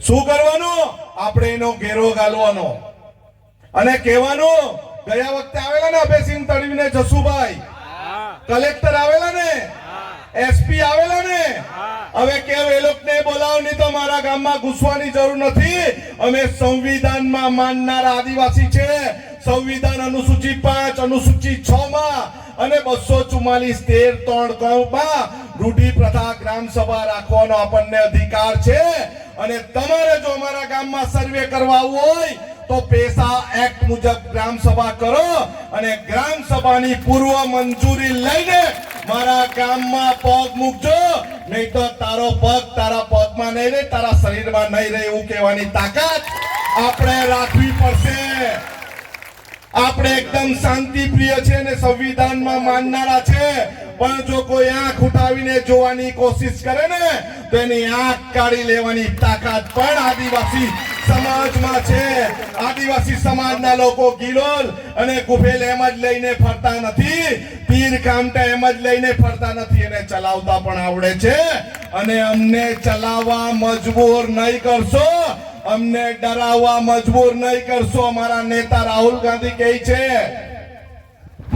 શું કરવાનું? આપણે એનો ઘેરો ગાલવાનો. અને કહેવાનું ગયા વખતે આવેલા ને અભયસિંહ તડવીને જસુભાઈ. કલેક્ટર આવેલા ને? એસપી આવેલા ને? હવે કેવ એ લોકોને બોલાવો નહીં તો મારા ગામમાં ઘૂસવાની જરૂર નથી. અમે સંવિધાનમાં માનનારા આદિવાસી છે. સંવિધાન અનુસૂચિ પાંચ અનુસૂચિ છ માં અને બસો ચુમ્માલીસ તેર ત્રણમાં રૂઢિ પ્રથા ગ્રામ સભા રાખવાનો આપણને અધિકાર છે. અને તમારે જો અમારા ગામમાં સર્વે કરવા હોય, તો પેસા એક્ટ મુજબ ગ્રામ સભા કરો અને ગ્રામ સભાની પૂર્વ મંજૂરી લઈને મારા ગામમાં પગ મૂકજો. નહીં તો તારો પગ તારા પગમાં નહીં રહે, તારા શરીરમાં નહીં રહે એવું કહેવાની તાકાત આપણે રાખવી પડશે. આપણે એકદમ શાંતિ પ્રિય છે અને સંવિધાનમાં માનનારા છે. પણ જો કોઈ આંખ ઉઠાવીને જોવાની કોશિશ કરે ને, તો એની આંખ કાઢી લેવાની તાકાત પણ આદિવાસી સમાજમાં છે. આદિવાસી સમાજના લોકો ગિલોલ અને ગુફેલ એમ જ લઈને ફરતા નથી તીર કામટા એમ જ લઈને ફરતા નથી, એને ચલાવતા પણ આવડે છે. અને અમને ચલાવવા મજબૂર નહીં કરશો. અમને ડરાવવા મજબૂર નહીં કરશો, અમારા નેતા રાહુલ ગાંધી કહે છે.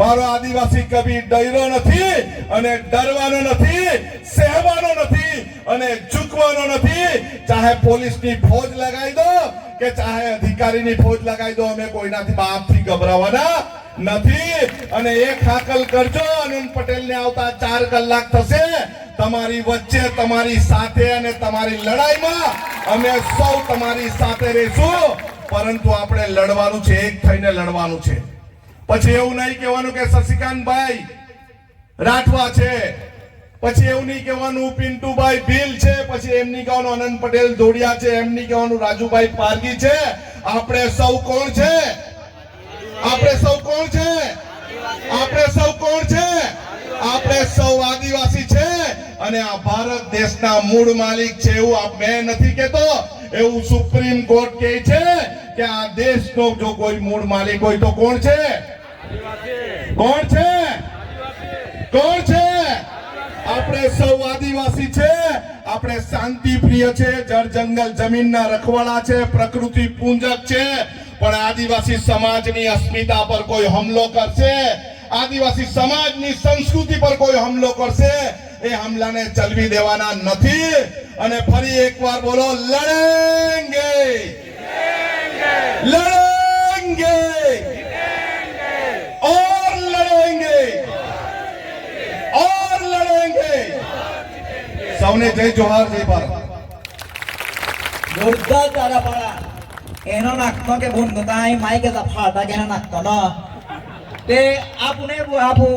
મારો આદિવાસી કભી ડર્યો નથી અને ડરવાનો નથી, સહેવાનો નથી અને ઝૂકવાનો નથી. ચાહે પોલીસની ફોજ લગાવી દો કે ચાહે અધિકારીની ફોજ લગાવી દો, અમે કોઈનાથી બાપથી ગભરાવાના નથી. અને એક ખાકલ કરજો, અનંત પટેલને આવતા ચાર કલાક થશે. તમારી વચ્ચે, તમારી સાથે અને તમારી લડાઈમાં અમે સૌ તમારી સાથે રહીશું. પરંતુ આપણે લડવાનું છે, એક થઈને લડવાનું છે. પછી એવું નહીં કહેવાનું કે શશિકાંતભાઈ રાઠવા છે. પછી એવું નહીં કહેવાનું પિન્ટુભાઈ ભીલ છે. પછી એમની કહેવાનું આનંદ પટેલ ધોડિયા છે. એમની કહેવાનું રાજુભાઈ પારગી છે. આપણે સૌ કોણ છે? આપણે સૌ કોણ છે? આપણે સૌ કોણ છે? આપણે સૌ આદિવાસી છે. અને આ ભારત દેશના મૂળ માલિક છે એવું આ મેં નથી કહેતો. એવું સુપ્રીમ કોર્ટ કહે છે કે આ દેશનો જો કોઈ મૂળ માલિક હોય તો કોણ છે? કોણ છે? કોણ છે? આપણે સૌ આદિવાસી છે. આપણે શાંતિ પ્રિય છે. જળ જંગલ જમીનના રખવાળા છે. પ્રકૃતિ પૂંજક છે. પણ આદિવાસી સમાજની અસ્મિતા પર કોઈ હુમલો કરશે? આદિવાસી સમાજની સંસ્કૃતિ પર કોઈ હુમલો કરશે? એ હુમલાને ચલવી દેવાના નથી. અને ફરી એકવાર બોલો, લડેંગે! લડેંગે! સૌને જય જોહાર, જય ભારત. જોરદાર તારા પાડા. એનો નાખતો કે બોન ગતા આઈ માઈક ફાટા કે નાખતો ન. તે આપને આપો